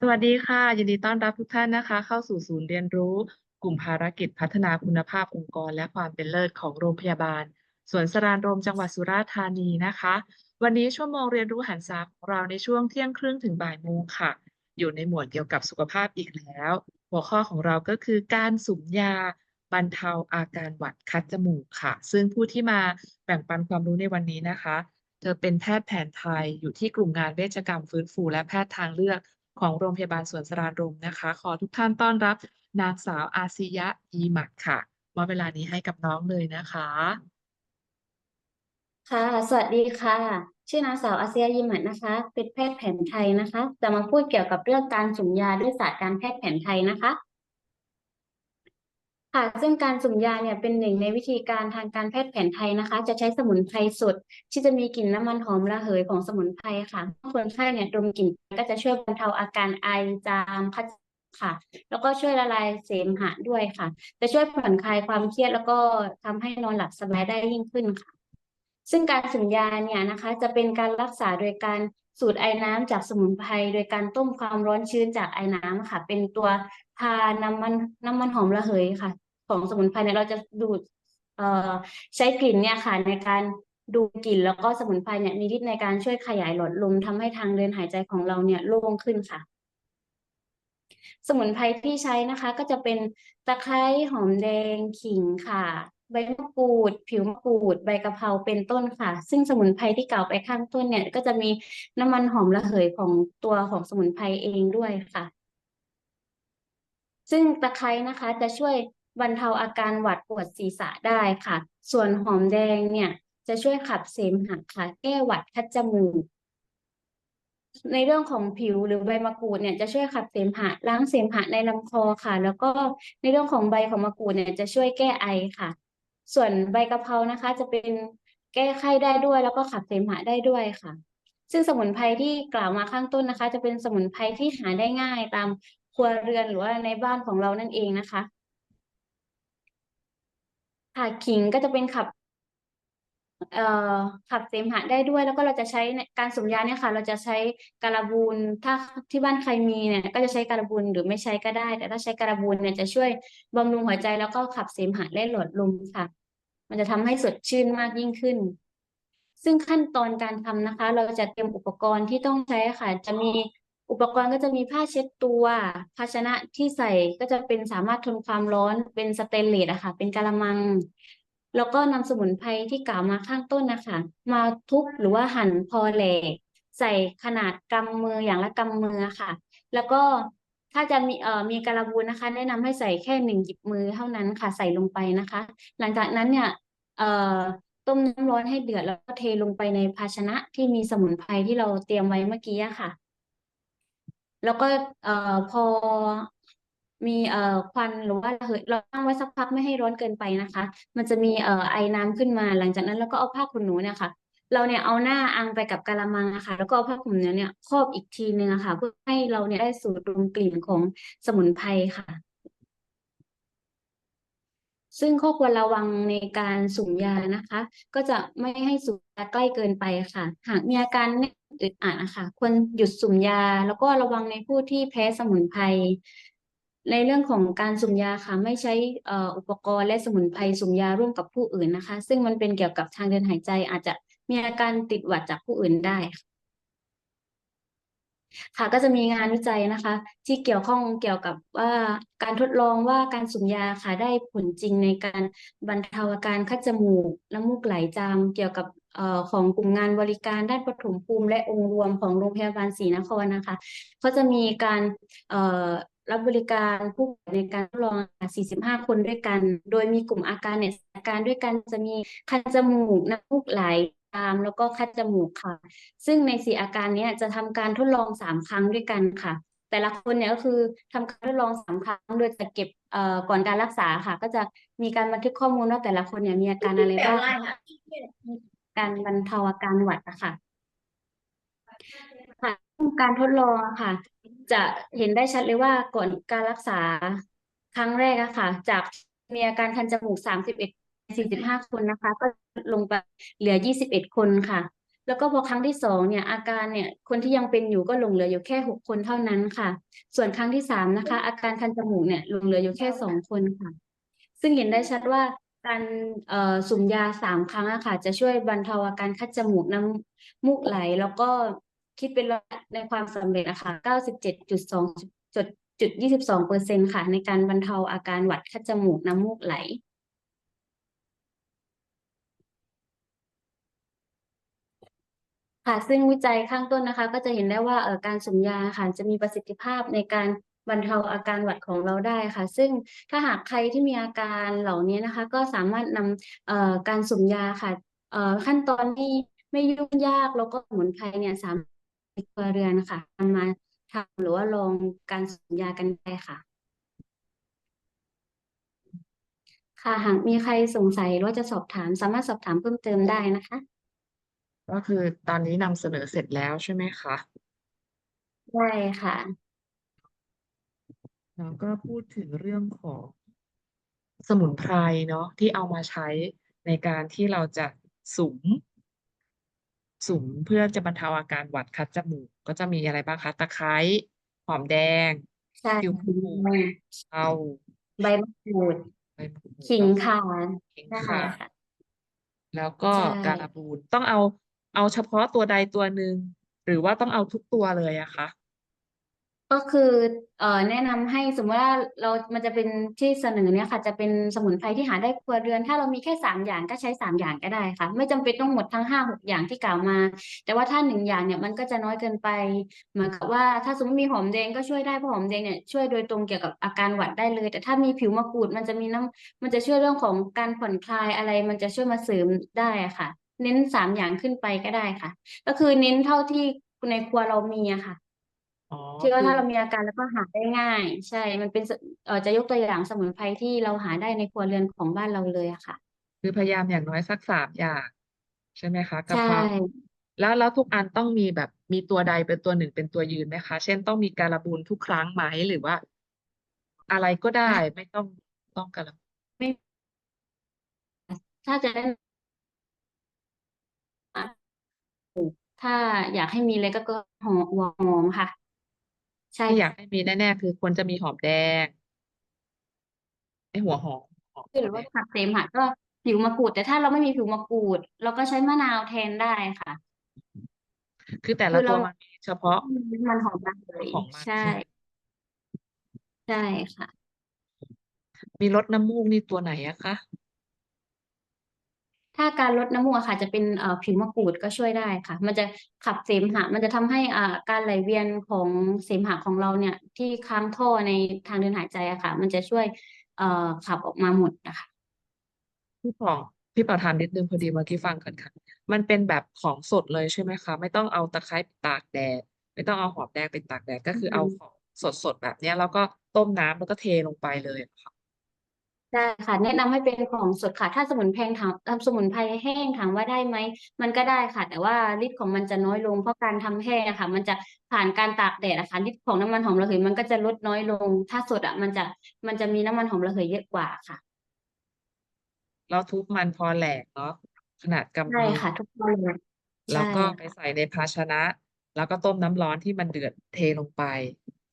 สวัสดีค่ะ ยินดีต้อนรับทุกท่านนะคะ เข้าสู่ศูนย์เรียนรู้ กลุ่มภารกิจพัฒนาคุณภาพองค์กร และความเป็นเลิศของโรงพยาบาลสวนสรานรมจังหวัดสุราษฎร์ธานีนะคะ วันนี้ชั่วโมงเรียนรู้หันษาของเราในช่วงเที่ยงครึ่งถึงบ่ายโมงค่ะ อยู่ในหมวดเกี่ยวกับสุขภาพอีกแล้ว หัวข้อของเราก็คือการสุ่มยาบรรเทาอาการหวัดคัดจมูกค่ะ ซึ่งผู้ที่มาแบ่งปันความรู้ในวันนี้นะคะ เธอเป็นแพทย์แผนไทยอยู่ที่กลุ่มงานเวชกรรมฟื้นฟูและแพทย์ทางเลือก ของโรงพยาบาลสวนสรานรมนะคะ ขอทุกท่านต้อนรับนางสาวอาซิยะอีหมักค่ะมอบเวลานี้ให้กับน้องเลยนะคะ ค่ะ สวัสดีค่ะ ชื่อนางสาวอาเซียยิมมักนะคะ เป็นแพทย์แผนไทยนะคะ จะมาพูดเกี่ยวกับเรื่องการสุ่มยาด้วยศาสตร์การแพทย์แผนไทยนะคะ ค่ะ ซึ่งการสุ่มยาเนี่ยเป็นหนึ่งในวิธีการทางการแพทย์แผนไทยนะคะ จะใช้สมุนไพรสดที่จะมีกลิ่นน้ำมันหอมระเหยของสมุนไพรค่ะคนไข้เนี่ยดมกลิ่นก็จะช่วยบรรเทาอาการไอจามคัดค่ะ แล้วก็ช่วยละลายเสมหะด้วยค่ะ จะช่วยผ่อนคลายความเครียดแล้วก็ทำให้นอนหลับสบายได้ยิ่งขึ้นค่ะ ซึ่งการสุ่มยาเนี่ยนะคะ จะเป็นการรักษาโดยการสูดไอน้ำจากสมุนไพรโดยการต้มความร้อนชื้นจากไอน้ำค่ะ เป็นตัวทาน้ำมันน้ำมันหอมระเหยค่ะ ของสมุนไพรเนี่ยเราจะดูดเอ่อใช้กลิ่นเนี่ยค่ะในการดูกลิ่นแล้วก็สมุนไพรเนี่ยมีฤทธิ์ในการช่วยขยายหลอดลมทำให้ทางเดินหายใจของเราเนี่ยโล่งขึ้นค่ะ สมุนไพรที่ใช้นะคะ ก็จะเป็นตะไคร้หอมแดงขิงค่ะ ใบมะกรูด ผิวมะกรูด ใบกะเพราเป็นต้นค่ะ ซึ่งสมุนไพรที่กล่าวไปข้างต้นเนี่ย ก็จะมีน้ำมันหอมระเหยของตัวของสมุนไพรเองด้วยค่ะ ซึ่งตะไคร้นะคะจะช่วย บรรเทาอาการหวัดปวดศีรษะได้ค่ะ ส่วนหอมแดงเนี่ยจะช่วยขับเสมหะค่ะ แก้หวัดคัดจมูก ในเรื่องของผิวหรือใบมะกรูดเนี่ยจะช่วยขับเสมหะล้างเสมหะในลำคอค่ะ แล้วก็ในเรื่องของใบของมะกรูดเนี่ยจะช่วยแก้ไอค่ะ ส่วนใบกะเพรานะคะ จะเป็นแก้ไข้ได้ด้วย แล้วก็ขับเสมหะได้ด้วยค่ะ ซึ่งสมุนไพรที่กล่าวมาข้างต้นนะคะ จะเป็นสมุนไพรที่หาได้ง่ายตามครัวเรือนหรือว่าในบ้านของเรานั่นเองนะคะ ค่ะขิงก็จะเป็นขับ เอ่อขับเสมหะได้ด้วย แล้วก็เราจะใช้ในการสุ่มยาเนี่ยค่ะ เราจะใช้การบูนถ้าที่บ้านใครมีเนี่ย ก็จะใช้การบูนหรือไม่ใช้ก็ได้ แต่ถ้าใช้การบูนเนี่ยจะช่วยบำรุงหัวใจแล้วก็ขับเสมหะและหลอดลมค่ะ มันจะทำให้สดชื่นมากยิ่งขึ้น ซึ่งขั้นตอนการทำนะคะ เราจะเตรียมอุปกรณ์ที่ต้องใช้ค่ะ จะมี อุปกรณ์ก็จะมีผ้าเช็ดตัว ภาชนะที่ใส่ก็จะเป็นสามารถทนความร้อนเป็นสเตนเลสอะค่ะ เป็นกะละมัง แล้วก็นำสมุนไพรที่กล่าวมาข้างต้นนะคะ มาทุบหรือว่าหั่นพอแหลก ใส่ขนาดกำมืออย่างละกำมือค่ะ แล้วก็ถ้าจะมีเอ่อมีการบูนนะคะ แนะนำให้ใส่แค่หนึ่งหยิบมือเท่านั้นค่ะใส่ลงไปนะคะ หลังจากนั้นเนี่ยเอ่อต้มน้ำร้อนให้เดือดแล้วก็เทลงไปในภาชนะที่มีสมุนไพรที่เราเตรียมไว้เมื่อกี้ค่ะ แล้วก็เอ่อพอมีเอ่อควันหรือว่าระเหยเราตั้งไว้สักพักไม่ให้ร้อนเกินไปนะคะ มันจะมีเอ่อไอน้ำขึ้นมา หลังจากนั้นเราก็เอาผ้าขนหนูเนี่ยค่ะ เราเนี่ยเอาหน้าอังไปกับกะละมังนะคะแล้วก็เอาผ้าขนหนูเนี่ยครอบอีกทีนึงอะค่ะ เพื่อให้เราเนี่ยได้สูดดมกลิ่นของสมุนไพรค่ะ ซึ่งข้อควรระวังในการสุ่มยานะคะ ก็จะไม่ให้สุ่มยาใกล้เกินไปค่ะ หากมีอาการแน่นอึดอัดนะคะควรหยุดสุ่มยา แล้วก็ระวังในผู้ที่แพ้สมุนไพรในเรื่องของการสุ่มยาค่ะไม่ใช้อุปกรณ์และสมุนไพรสุ่มยาร่วมกับผู้อื่นนะคะ ซึ่งมันเป็นเกี่ยวกับทางเดินหายใจอาจจะมีอาการติดหวัดจากผู้อื่นได้ค่ะ ค่ะก็จะมีงานวิจัยนะคะ ที่เกี่ยวข้องเกี่ยวกับว่าการทดลองว่าการสุ่มยาค่ะได้ผลจริงในการบรรเทาอาการคัดจมูกน้ำมูกไหลจามเกี่ยวกับออของกลุ่มงานบริการด้านปฐมภูมิ และองค์รวมของโรงพยาบาลศรีนครนะคะเขาจะมีการรับบริการผู้ป่วยในการทดลอง 45 คนด้วยกัน โดยมีกลุ่มอาการเนี่ยอาการด้วยกันจะมีคันจมูกน้ำมูกไหลามแล้วก็คัดจมูกค่ะ ซึ่งในสี่อาการเนี้ยจะทำการทดลองสามครั้งด้วยกันค่ะ แต่ละคนเนี่ยก็คือทำการทดลองสามครั้ง โดยจะเก็บเอ่อก่อนการรักษาค่ะ ก็จะมีการบันทึกข้อมูลว่าแต่ละคนเนี่ยมีอาการอะไรบ้างการบรรเทาอาการหวัดอะค่ะค่ะการทดลองอะค่ะ จะเห็นได้ชัดเลยว่าก่อนการรักษาครั้งแรกอะค่ะ จากมีอาการคันจมูกสามสิบเอ็ดสี่สิบห้าคนนะคะ ก็ลงไปเหลือยี่สิบเอ็ดคนค่ะ แล้วก็พอครั้งที่สองเนี่ยอาการเนี่ยคนที่ยังเป็นอยู่ก็ลงเหลืออยู่แค่หกคนเท่านั้นค่ะ ส่วนครั้งที่สามนะคะ อาการคันจมูกเนี่ยลงเหลืออยู่แค่สองคนค่ะ ซึ่งเห็นได้ชัดว่าการเอ่อสุ่มยาสามครั้งอะค่ะ จะช่วยบรรเทาอาการคัดจมูกน้ำมูกไหล แล้วก็คิดเป็นในความสำเร็จนะคะเก้าสิบเจ็ดจุดสองจุดจุดยี่สิบสองเปอร์เซ็นต์ค่ะ ในการบรรเทาอาการหวัดคัดจมูกน้ำมูกไหล ค่ะซึ่งวิจัยข้างต้นนะคะ ก็จะเห็นได้ว่าการสุมยาค่ะจะมีประสิทธิภาพในการบรรเทาอาการหวัดของเราได้ค่ะ ซึ่งถ้าหากใครที่มีอาการเหล่านี้นะคะ ก็สามารถนำการสุมยาค่ะขั้นตอนที่ไม่ยุ่งยากแล้วก็สมุนไพรเนี่ยสามารถในครัวเรือนนะคะนำมาทำหรือว่าลองการสุมยากันได้ค่ะ ค่ะหากมีใครสงสัยหรือว่าจะสอบถามสามารถสอบถามเพิ่มเติมได้นะคะ ก็คือตอนนี้นำเสนอเสร็จแล้วใช่ไหมคะได้ค่ะ แล้วก็พูดถึงเรื่องของสมุนไพรเนาะที่เอามาใช้ในการที่เราจะสุม สุมเพื่อจะบรรเทาอาการหวัดคัดจมูก ก็จะมีอะไรบ้างคะตะไคร้หอมแดงใช่ผิวผูเอาใบมะกรูดใบมะกรูดขิงข่าขิงได้ข่าค่ะ แล้วก็ใช่ การบูนต้องเอา เอาเฉพาะตัวใดตัวหนึ่งหรือว่าต้องเอาทุกตัวเลยอะคะก็คือเอ่อแนะนำให้สมมติว่าเรามันจะเป็นที่เสนอเนี่ยค่ะ จะเป็นสมุนไพรที่หาได้ครัวเรือน ถ้าเรามีแค่สามอย่างก็ใช้สามอย่างก็ได้ค่ะ ไม่จำเป็นต้องหมดทั้งห้าหกอย่างที่กล่าวมา แต่ว่าถ้าหนึ่งอย่างเนี่ยมันก็จะน้อยเกินไปเหมือนกับว่าถ้าสมมติมีหอมแดงก็ช่วยได้เพราะหอมแดงเนี่ยช่วยโดยตรงเกี่ยวกับอาการหวัดได้เลย แต่ถ้ามีผิวมะกรูดมันจะมีน้ำมันจะช่วยเรื่องของการผ่อนคลายอะไร มันจะช่วยมาเสริมได้ค่ะ เน้นสามอย่างขึ้นไปก็ได้ค่ะ ก็คือเน้นเท่าที่ในครัวเรามีอะค่ะอ๋อที่ว่าคือถ้าเรามีอาการแล้วก็หาได้ง่าย ใช่ มันเป็นสเอ่อจะยกตัวอย่างสมุนไพรที่เราหาได้ในครัวเรือนของบ้านเราเลยอะค่ะ คือพยายามอย่างน้อยสักสามอย่าง ใช่ไหมคะกะใช่เพราแล้วแล้วทุกอันต้องมีแบบมีตัวใดเป็นตัวหนึ่งเป็นตัวยืนไหมคะ เช่นต้องมีการบูนทุกครั้งไหมหรือว่า อะไรก็ได้ไม่ต้องต้องการบูนไม่ถ้าจะได้ ถ้าอยากให้มีเลยก็ก็หอมหัวหอมค่ะ ใช่ที่อยากให้มีแน่ๆคือควรจะมีหอมแดงไอหัวหอมหอมหรือว่าผักเสมหะก็ผิวมะกรูด แต่ถ้าเราไม่มีผิวมะกรูด เราก็ใช้มะนาวแทนได้ค่ะ คือแต่คืละอตัเราวมันมีเฉพาะมันหอมมากเลยของมันใช่ ใช่ไหมใช่ค่ะ มีรสน้ำมูกนี่ตัวไหนอะคะ ถ้าการลดน้ำมูกอะค่ะจะเป็นผิวมะกรูดก็ช่วยได้ค่ะ มันจะขับเสมหะ มันจะทำให้การไหลเวียนของเสมหะของเราเนี่ยที่ค้างท่อในทางเดินหายใจอะค่ะ มันจะช่วยขับออกมาหมดนะคะพี่ปองพี่ปอถามนิดนึงพอดีเมื่อกี้ฟังกันค่ะ มันเป็นแบบของสดเลยใช่ไหมคะ ไม่ต้องเอาตะไคร้ไปตากแดด ไม่ต้องเอาหอมแดงไปตากแดดก็คือเอาของสดๆแบบเนี้ย แล้วก็ต้มน้ำแล้วก็เทลงไปเลยค่ะ ได้ค่ะแนะนำให้เป็นของสดค่ะ ถ้าสมุนไพรถามทำสมุนไพรแห้งถามว่าได้ไหมมันก็ได้ค่ะ แต่ว่าฤทธิ์ของมันจะน้อยลงเพราะการทำแห้งอะค่ะ มันจะผ่านการตากแดดอะค่ะฤทธิ์ของน้ำมันหอมระเหยมันก็จะลดน้อยลง ถ้าสดอะมันจะมันจะมีน้ำมันหอมระเหยเยอะกว่าค่ะแล้วทุบมันพอแหลกเนาะขนาดกำใช่มือค่ะ ทุกคนเลยแล้วใช่ก็ไปค่ะใส่ในภาชนะ แล้วก็ต้มน้ำร้อนที่มันเดือดเทลงไป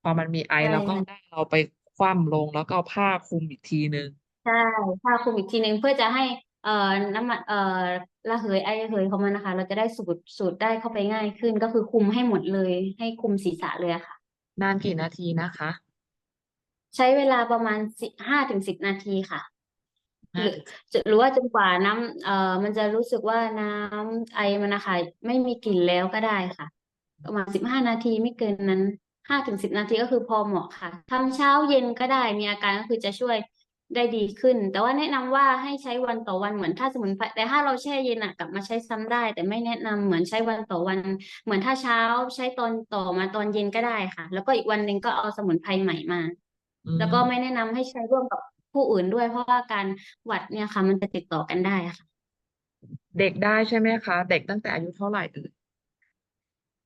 พอมันมีไอใช่เราก็ค่ะได้เราไปคว่ำลงแล้วก็เอาผ้าคลุมอีกทีนึง ใช่ผ้าคลุมอีกทีหนึ่งเพื่อจะให้เอ่อน้ำมันเอ่อระเหยไอระเหยของมันนะคะ เราจะได้สูดสูดได้เข้าไปง่ายขึ้นก็คือคลุมให้หมดเลย ให้คลุมศีรษะเลยอะค่ะ นานกี่นาทีนะคะใช้เวลาประมาณสิบห้าถึงสิบนาทีค่ะ หห้ารือถึงจะหรือว่าจนกว่าน้ำเอ่อมันจะรู้สึกว่าน้ำไอมันนะคะไม่มีกลิ่นแล้วก็ได้ค่ะ ประมาณสิบห้านาทีไม่เกินนั้นห้าถึงสิบนาทีก็คือพอเหมาะค่ะทำเช้าเย็นก็ได้มีอาการก็คือจะช่วย ได้ดีขึ้น แต่ว่าแนะนำว่าให้ใช้วันต่อวันเหมือนถ้าสมุนไพรแต่ถ้าเราแช่เย็นอะกลับมาใช้ซ้ำได้ แต่ไม่แนะนำเหมือนใช้วันต่อวัน เหมือนถ้าเช้าใช้ตอนต่อมาตอนเย็นก็ได้ค่ะ แล้วก็อีกวันหนึ่งก็เอาสมุนไพรใหม่มาอืแล้วก็มไม่แนะนำให้ใช้ร่วมกับผู้อื่นด้วยเพราะว่าการหวัดเนี่ยค่ะ มันจะติดต่อกันได้ค่ะ เด็กได้ใช่ไหมคะ เด็กตั้งแต่อายุเท่าไหร่เอ่ย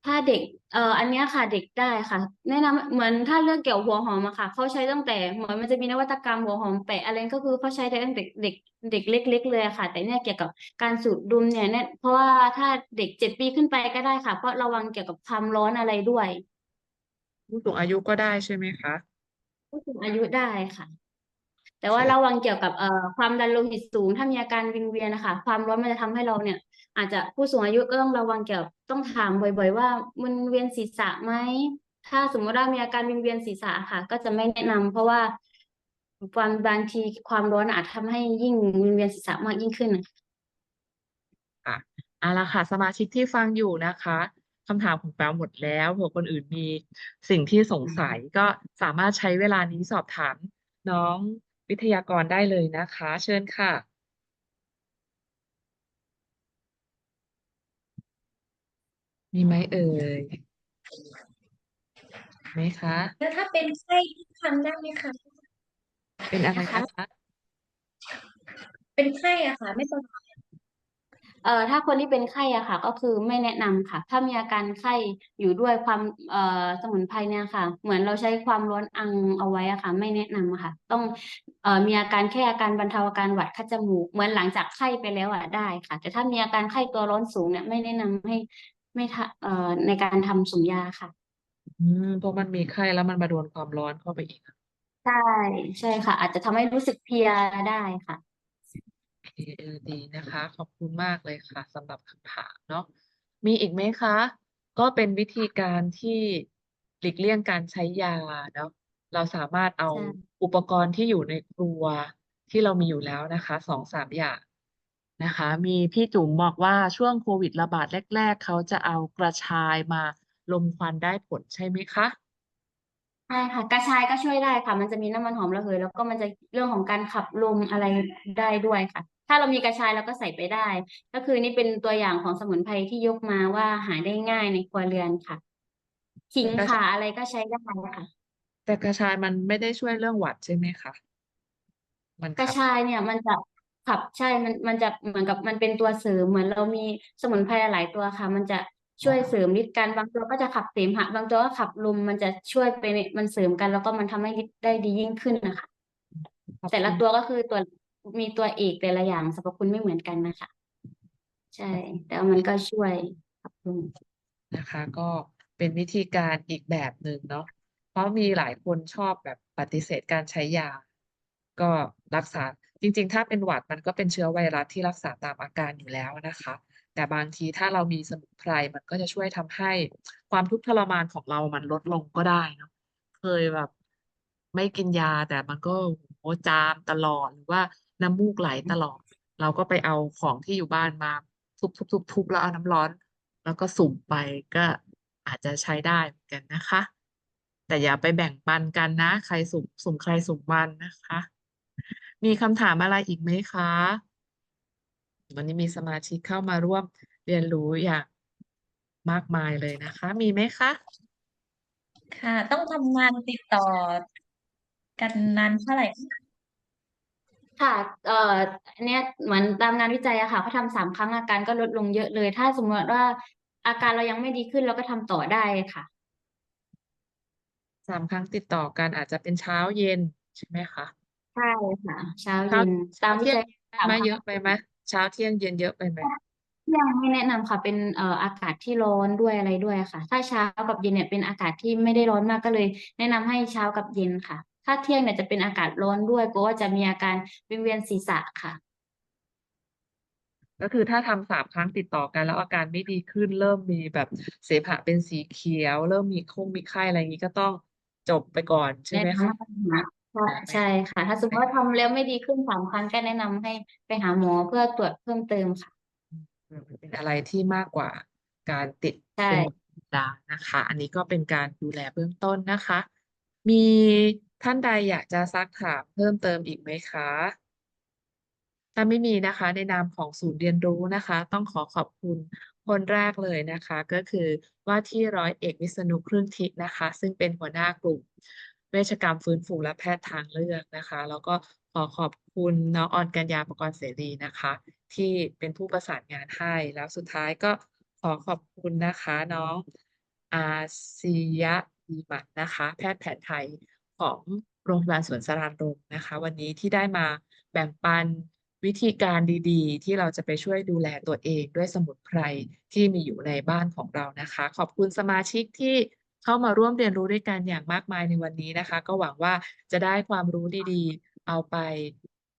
ถ้าเด็ก เอ่อ อันเนี้ยค่ะเด็กได้ค่ะ แนะนำเหมือนถ้าเรื่องเกี่ยวหัวหอมอะค่ะเขาใช้ตั้งแต่เหมือนมันจะมีนวัตกรรมหัวหอมแปะอะไรก็คือเขาใช้ได้ตั้งแต่เด็กเด็กเล็ก ๆ เลยอะค่ะ แต่เนี่ยเกี่ยวกับการสูดดมเนี่ยเนี่ยเพราะว่าถ้าเด็กเจ็ดปีขึ้นไปก็ได้ค่ะ เพราะระวังเกี่ยวกับความร้อนอะไรด้วย ผู้สูงอายุก็ได้ใช่ไหมคะ ผู้สูงอายุได้ค่ะ แต่โอว่าเคระวังเกี่ยวกับเอ่อความดันโลหิตสูง ถ้ามีอาการวิงเวียนนะคะความร้อนมันจะทำให้เราเนี่ย อาจจะผู้สูงอายุก็ต้องระวังเกี่ยวกับต้องถามบ่อย ๆ ว่ามันเวียนศีรษะไหมถ้าสมมติว่ามีอาการวิงเวียนศีรษะค่ะ ก็จะไม่แนะนำเพราะว่าความบางทีความร้อนอาจทำให้ยิ่งวิงเวียนศีรษะมากยิ่งขึ้นนะคะค่ะเอาละค่ะ สมาชิกที่ฟังอยู่นะคะคำถามของแปวหมดแล้วเผื่อคนอื่นมีสิ่งที่สงสัยก็สามารถใช้เวลานี้สอบถามน้องวิทยากรได้เลยนะคะ เชิญค่ะ มีไหมเอ่ยไหมคะ แล้วถ้าเป็นไข้ทำได้ไหมคะเป็นอะไรนะคะนะคะ เป็นไข้อะค่ะ ไม่สบายเอ่อถ้าคนที่เป็นไข้อะค่ะ ก็คือไม่แนะนำค่ะ ถ้ามีอาการไข้อยู่ด้วยความเอ่อสมุนไพรเนี่ยค่ะ เหมือนเราใช้ความร้อนอังเอาไว้อะค่ะ ไม่แนะนำอะค่ะ ต้องเอ่อมีอาการแค่อาการบรรเทาอาการหวัดคัดจมูกเหมือนหลังจากไข้ไปแล้วอะได้ค่ะ แต่ถ้ามีอาการไข้ตัวร้อนสูงเนี่ยไม่แนะนำให้ ไม่ทะเอ่อในการทำสุ่มยาค่ะ อืมเพราะมันมีไข้แล้วมันมาโดนความร้อนเข้าไปอีกใช่ใช่ค่ะ อาจจะทำให้รู้สึกเพลียได้ค่ะ โอเคเออดีนะคะ ขอบคุณมากเลยค่ะสำหรับคำถามเนาะมีอีกไหมคะ ก็เป็นวิธีการที่หลีกเลี่ยงการใช้ยาเนาะเราสามารถเอาใช่อุปกรณ์ที่อยู่ในครัวที่เรามีอยู่แล้วนะคะสองสามอย่าง นะคะ มีพี่จุ๋มบอกว่าช่วงโควิดระบาดแรก ๆ เขาจะเอากระชายมาลมควันได้ผลใช่ไหมคะ ใช่ค่ะกระชายก็ช่วยได้ค่ะ มันจะมีน้ำมันหอมระเหยแล้วก็มันจะเรื่องของการขับลมอะไรได้ด้วยค่ะ ถ้าเรามีกระชายเราก็ใส่ไปได้ ก็คือนี่เป็นตัวอย่างของสมุนไพรที่ยกมาว่าหาได้ง่ายในครัวเรือนค่ะขิงแต่กระข่าชายอะไรก็ใช้ได้ค่ะ แต่กระชายมันไม่ได้ช่วยเรื่องหวัดใช่ไหมคะมันกระขับ ชายเนี่ยมันจะ ขับใช่มันมันจะเหมือนกับมันเป็นตัวเสริมเหมือนเรามีสมุนไพรหลายตัวค่ะ มันจะช่วยเสริมฤทธิ์กันบางตัวก็จะขับเสมหะบางตัวก็ขับลมมันจะช่วยไปในมันเสริมกัน แล้วก็มันทำให้ฤทธิ์ได้ดียิ่งขึ้นนะคะขอบแต่ละคุณตัวก็คือตัวมีตัวเอกแต่ละอย่างสรรพคุณไม่เหมือนกันนะคะ ใช่ แต่ว่ามันก็ช่วยขับลมนะคะ ก็เป็นวิธีการอีกแบบหนึ่งเนาะเพราะมีหลายคนชอบแบบปฏิเสธการใช้ยา ก็รักษา จริง ๆ ถ้าเป็นหวัดมันก็เป็นเชื้อไวรัสที่รักษาตามอาการอยู่แล้วนะคะ แต่บางทีถ้าเรามีสมุนไพรมันก็จะช่วยทำให้ความทุกข์ทรมานของเรามันลดลงก็ได้เนาะ เคยแบบไม่กินยา แต่มันก็โหจามตลอด หรือว่าน้ำมูกไหลตลอด เราก็ไปเอาของที่อยู่บ้านมาทุบทุบทุบทุบแล้วเอาน้ำร้อน แล้วก็สุ่มไป ก็อาจจะใช้ได้เหมือนกันนะคะ แต่อย่าไปแบ่งปันกันนะ ใครสุ่ม สุ่มใครสุ่มมันนะคะ มีคำถามอะไรอีกไหมคะ วันนี้มีสมาชิกเข้ามาร่วมเรียนรู้อย่างมากมายเลยนะคะ มีไหมคะ ค่ะ ต้องทำงานติดต่อกันนานเท่าไหร่คะค่ะ เอ่ออันเนี้ยเหมือนตามงานวิจัยอะค่ะเขาทำสามครั้งอาการก็ลดลงเยอะเลย ถ้าสมมติว่าอาการเรายังไม่ดีขึ้นเราก็ทำต่อได้ค่ะ สามครั้งติดต่อกันอาจจะเป็นเช้าเย็นใช่ไหมคะ ใช่ค่ะ เช้าเช้าเย็นเช้าตามวิเที่ยงจัยได้สามไหมครั้งเยอะไปไหมเช้าเที่ยงเย็นเยอะไปไหมยังไม่แนะนำค่ะ เป็นเอ่ออากาศที่ร้อนด้วยอะไรด้วยค่ะ ถ้าเช้ากับเย็นเนี่ยเป็นอากาศที่ไม่ได้ร้อนมากก็เลย แนะนำให้เช้ากับเย็นค่ะ ถ้าเที่ยงเนี่ยจะเป็นอากาศร้อนด้วยกลัวว่าจะมีอาการวิงเวียนศีรษะค่ะ ก็คือถ้าทำสามครั้งติดต่อกัน แล้วอาการไม่ดีขึ้น เริ่มมีแบบเสมหะเป็นสีเขียว เริ่มมีคงมีไข้อะไรอย่างนี้ก็ต้องจบไปก่อนใช่แนะไหมนำคะใใช่ใช่ค่ะ ถ้าสมมติว่าทำแล้วไม่ดีขึ้นสามครั้งก็แนะนำให้ไปหาหมอเพื่อตรวจเพิ่มเติมค่ะ อืมเป็นอะไรที่มากกว่าการติดใช่ เป็นธรรมดานะคะ อันนี้ก็เป็นการดูแลเบื้องต้นนะคะ มีท่านใดอยากจะซักถามเพิ่มเติมอีกไหมคะ ถ้าไม่มีนะคะในนามของศูนย์เรียนรู้นะคะ ต้องขอขอบคุณคนแรกเลยนะคะ ก็คือว่าที่ร้อยเอกวิษณุเครื่องทิพย์นะคะ ซึ่งเป็นหัวหน้ากลุ่ม เวชกรรมฟื้นฟูและแพทย์ทางเลือกนะคะ แล้วก็ขอขอบคุณน้องออนกัญญาประกรณ์เสรีนะคะ ที่เป็นผู้ประสานงานให้ แล้วสุดท้ายก็ขอขอบคุณนะคะน้องอาซียะดีมัดนะคะ แพทย์แผนไทยของโรงพยาบาลสวนสรานรมนะคะ วันนี้ที่ได้มาแบ่งปันวิธีการดีๆ ที่เราจะไปช่วยดูแลตัวเองด้วยสมุนไพรที่มีอยู่ในบ้านของเรานะคะ ขอบคุณสมาชิกที่ เข้ามาร่วมเรียนรู้ด้วยกันอย่างมากมายในวันนี้นะคะ ก็หวังว่าจะได้ความรู้ดีๆ เอาไป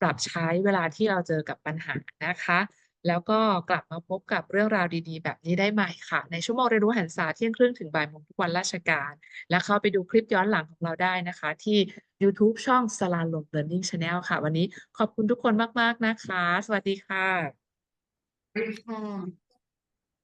ปรับใช้เวลาที่เราเจอกับปัญหานะคะ แล้วก็กลับมาพบกับเรื่องราวดีๆ แบบนี้ได้ใหม่ค่ะ ในชั่วโมงเรียนรู้หันษาเที่ยงครึ่งถึงบ่ายโมงทุกวันราชการ และเข้าไปดูคลิปย้อนหลังของเราได้นะคะ ที่ YouTube ช่อง s l a l o m Learning Channel ค่ะ วันนี้ขอบคุณทุกคนมากๆนะคะ สวัสดีค่ะค่ะ